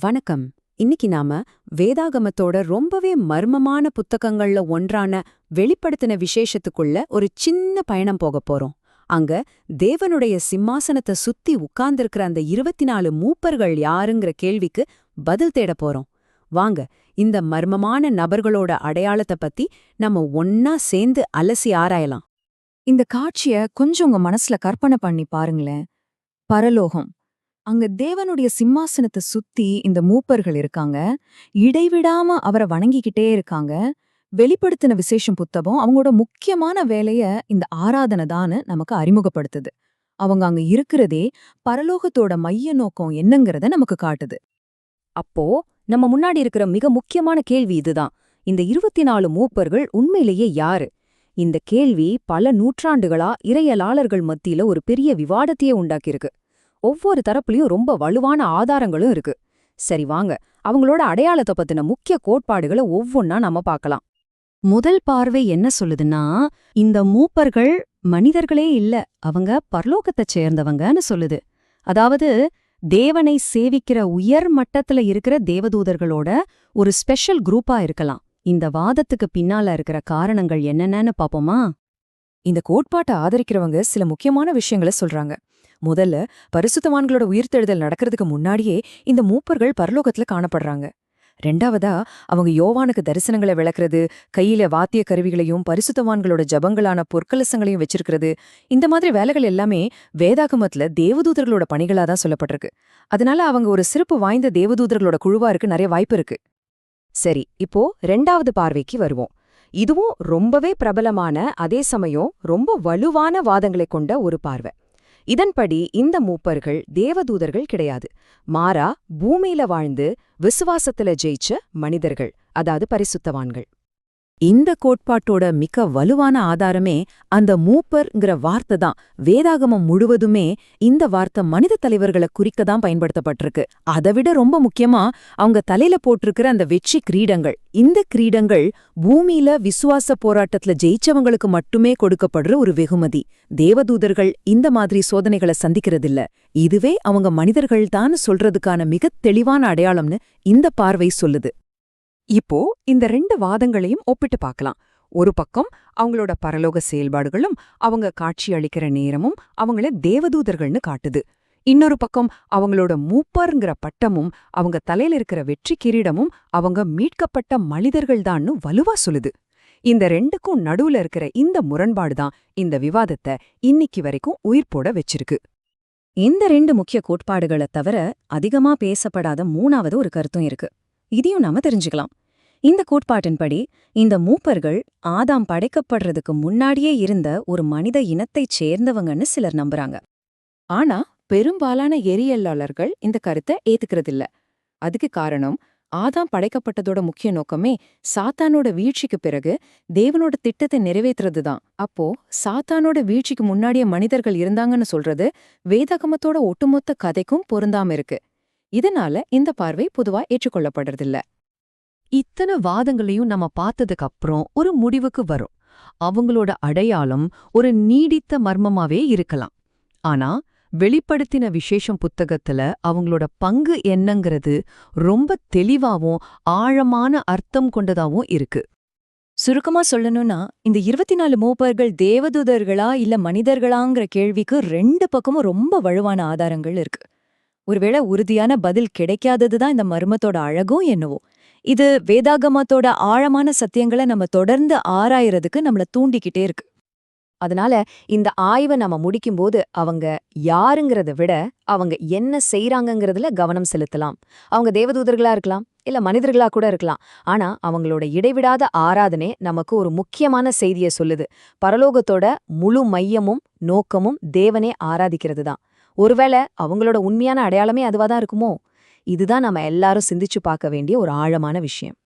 வணக்கம். இன்னைக்கு நாம வேதாகமத்தோட ரொம்பவே மர்மமான புத்தகங்கள்ல ஒன்றான வெளிப்படுத்தின விசேஷத்துக்குள்ள ஒரு சின்ன பயணம் போக போறோம். அங்க தேவனுடைய சிம்மாசனத்தை சுத்தி உட்கார்ந்திருக்கிற அந்த இருபத்தி நாலு மூப்பர்கள் யாருங்கிற கேள்விக்கு பதில் தேட போறோம். வாங்க இந்த மர்மமான நபர்களோட அடையாளத்தை பத்தி நம்ம ஒன்னா சேர்ந்து அலசி ஆராயலாம். இந்த காட்சிய கொஞ்சம் உங்க மனசுல கற்பனை பண்ணி பாருங்களேன். பரலோகம். அங்க தேவனுடைய சிம்மாசனத்தை சுத்தி இந்த மூப்பர்கள் இருக்காங்க. இடைவிடாம அவரை வணங்கிக்கிட்டே இருக்காங்க. வெளிப்படுத்தின விசேஷம் புத்தகம் அவங்களோட முக்கியமான வேலைய இந்த ஆராதனைதான்னு நமக்கு அறிமுகப்படுத்துது. அவங்க அங்க இருக்கிறதே பரலோகத்தோட மைய நோக்கம் என்னங்கறத நமக்கு காட்டுது. அப்போ நம்ம முன்னாடி இருக்கிற மிக முக்கியமான கேள்வி இதுதான். இந்த இருபத்தி நாலு மூப்பர்கள் உண்மையிலேயே யாரு? இந்த கேள்வி பல நூற்றாண்டுகளா இறையலாளர்கள் மத்தியில ஒரு பெரிய விவாதத்தையே உண்டாக்கியிருக்கு. ஒவ்வொரு தரப்புலயும் ரொம்ப வலுவான ஆதாரங்களும் இருக்கு. சரி வாங்க அவங்களோட அடையாளத்தை பத்தின முக்கிய கோட்பாடுகளை ஒவ்வொன்னா நம்ம பார்க்கலாம். முதல் பார்வை என்ன சொல்லுதுன்னா இந்த மூப்பர்கள் மனிதர்களே இல்ல அவங்க பரலோகத்தைச் சேர்ந்தவங்கன்னு சொல்லுது. அதாவது தேவனை சேவிக்கிற உயர் மட்டத்துல இருக்கிற தேவதூதர்களோட ஒரு ஸ்பெஷல் குரூப்பா இருக்கலாம். இந்த வாதத்துக்கு பின்னால இருக்கிற காரணங்கள் என்னென்னு பாப்போமா இந்த கோட்பாட்டை ஆதரிக்கிறவங்க சில முக்கியமான விஷயங்களை சொல்றாங்க. முதல்ல பரிசுத்தவான்களோட உயிர்த்தெழுதல் நடக்கிறதுக்கு முன்னாடியே இந்த மூப்பர்கள் பரலோகத்துல காணப்படுறாங்க. ரெண்டாவதா அவங்க யோவானுக்கு தரிசனங்களை விளக்குறது கையில வாத்திய கருவிகளையும் பரிசுத்தவான்களோட ஜபங்களான பொற்கலசங்களையும் வச்சிருக்கிறது. இந்த மாதிரி வேலைகள் எல்லாமே வேதாகமத்துல தேவதூதர்களோட பணிகளா தான் சொல்லப்பட்டிருக்கு. அதனால அவங்க ஒரு சிறப்பு வாய்ந்த தேவதூதர்களோட குழுவா இருக்கு நிறைய வாய்ப்பு இருக்கு. சரி இப்போ ரெண்டாவது பார்வைக்கு வருவோம். இதுவும் ரொம்பவே பிரபலமான அதே சமயம் ரொம்ப வலுவான வாதங்களை கொண்ட ஒரு பார்வை. இதன்படி இந்த மூப்பர்கள் தேவதூதர்கள் கிடையாது. மாறா பூமியில வாழ்ந்து விசுவாசத்துல ஜெயிச்ச மனிதர்கள் அதாவது பரிசுத்தவான்கள். இந்த கோட்பாட்டோட மிக வலுவான ஆதாரமே அந்த மூப்பர்ங்கிற வார்த்தை தான். வேதாகமம் முழுவதுமே இந்த வார்த்தை மனித தலைவர்களை குறிக்க தான் பயன்படுத்தப்பட்டிருக்கு. அதைவிட ரொம்ப முக்கியமா அவங்க தலையில போட்டிருக்கிற அந்த வெற்றி கிரீடங்கள். இந்த கிரீடங்கள் பூமியில விசுவாச போராட்டத்துல ஜெயிச்சவங்களுக்கு மட்டுமே கொடுக்கப்படுற ஒரு வெகுமதி. தேவதூதர்கள் இந்த மாதிரி சோதனைகளை சந்திக்கிறதில்ல. இதுவே அவங்க மனிதர்கள் தான் சொல்றதுக்கான மிகத் தெளிவான அடையாளம்னு இந்த பார்வை சொல்லுது. இப்போ இந்த ரெண்டு வாதங்களையும் ஒப்பிட்டு பார்க்கலாம். ஒரு பக்கம் அவங்களோட பரலோக செயல்பாடுகளும் அவங்க காட்சி அளிக்கிற நேரமும் அவங்கள தேவதூதர்கள்னு காட்டுது. இன்னொரு பக்கம் அவங்களோட மூப்பருங்கிற பட்டமும் அவங்க தலையில இருக்கிற வெற்றி கிரீடமும் அவங்க மீட்கப்பட்ட மனிதர்கள்தான்னு வலுவா சொல்லுது. இந்த ரெண்டுக்கும் நடுவுல இருக்கிற இந்த முரண்பாடு தான் இந்த விவாதத்தை இன்னிக்கு வரைக்கும் உயிர் போட வச்சிருக்கு. இந்த ரெண்டு முக்கிய கோட்பாடுகளை தவிர அதிகமா பேசப்படாத மூணாவது ஒரு கருத்தும் இருக்கு. இதையும் நாம தெரிஞ்சுக்கலாம். இந்த கோட்பாட்டின்படி இந்த மூப்பர்கள் ஆதாம் படைக்கப்படுறதுக்கு முன்னாடியே இருந்த ஒரு மனித இனத்தைச் சேர்ந்தவங்கன்னு சிலர் நம்புறாங்க. ஆனா பெரும்பாலான எரியலாளர்கள் இந்த கருத்தை ஏத்துக்கிறதில்ல. அதுக்கு காரணம் ஆதாம் படைக்கப்பட்டதோட முக்கிய நோக்கமே சாத்தானோட வீழ்ச்சிக்கு பிறகு தேவனோட திட்டத்தை நிறைவேற்றுறது தான் அப்போ சாத்தானோட வீழ்ச்சிக்கு முன்னாடியே மனிதர்கள் இருந்தாங்கன்னு சொல்றது வேதாகமத்தோட ஒட்டுமொத்த கதைக்கும் பொருந்தாம இருக்கு. இதனால இந்த பார்வை பொதுவா ஏற்றுக்கொள்ளப்படுறதில்ல. இத்தனை வாதங்களையும் நம்ம பார்த்ததுக்கு அப்புறம் ஒரு முடிவுக்கு வரும். அவங்களோட அடையாளம் ஒரு நீடித்த மர்மமாவே இருக்கலாம். ஆனா வெளிப்படுத்தின விசேஷம் புத்தகத்துல அவங்களோட பங்கு என்னங்கிறது ரொம்ப தெளிவாவும் ஆழமான அர்த்தம் கொண்டதாவும் இருக்கு. சுருக்கமா சொல்லணும்னா இந்த இருபத்தி நாலு மூப்பர்கள் தேவதூதர்களா இல்ல மனிதர்களாங்கிற கேள்விக்கு ரெண்டு பக்கமும் ரொம்ப வலுவான ஆதாரங்கள் இருக்கு. ஒருவேளை உறுதியான பதில் கிடைக்காததுதான் இந்த மர்மத்தோட அழகும் என்னவோ? இது வேதாகமத்தோட ஆழமான சத்தியங்களை நம்ம தொடர்ந்து ஆராயறதுக்கு நம்மள தூண்டிக்கிட்டே இருக்கு. அதனால இந்த ஆய்வை நம்ம முடிக்கும்போது அவங்க யாருங்கிறத விட அவங்க என்ன செய்யறாங்கங்கிறதுல கவனம் செலுத்தலாம். அவங்க தேவதூதர்களா இருக்கலாம் இல்ல மனிதர்களா கூட இருக்கலாம். ஆனா அவங்களோட இடைவிடாத ஆராதனை நமக்கு ஒரு முக்கியமான செய்தியை சொல்லுது. பரலோகத்தோட முழு மையமும் நோக்கமும் தேவனே ஆராதிக்கிறது தான் ஒருவேளை அவங்களோட உண்மையான அடையாளமே அதுவா தான் இருக்குமோ? இதுதான் நம்ம எல்லாரும் சிந்திச்சு பார்க்க வேண்டிய ஒரு ஆழமான விஷயம்.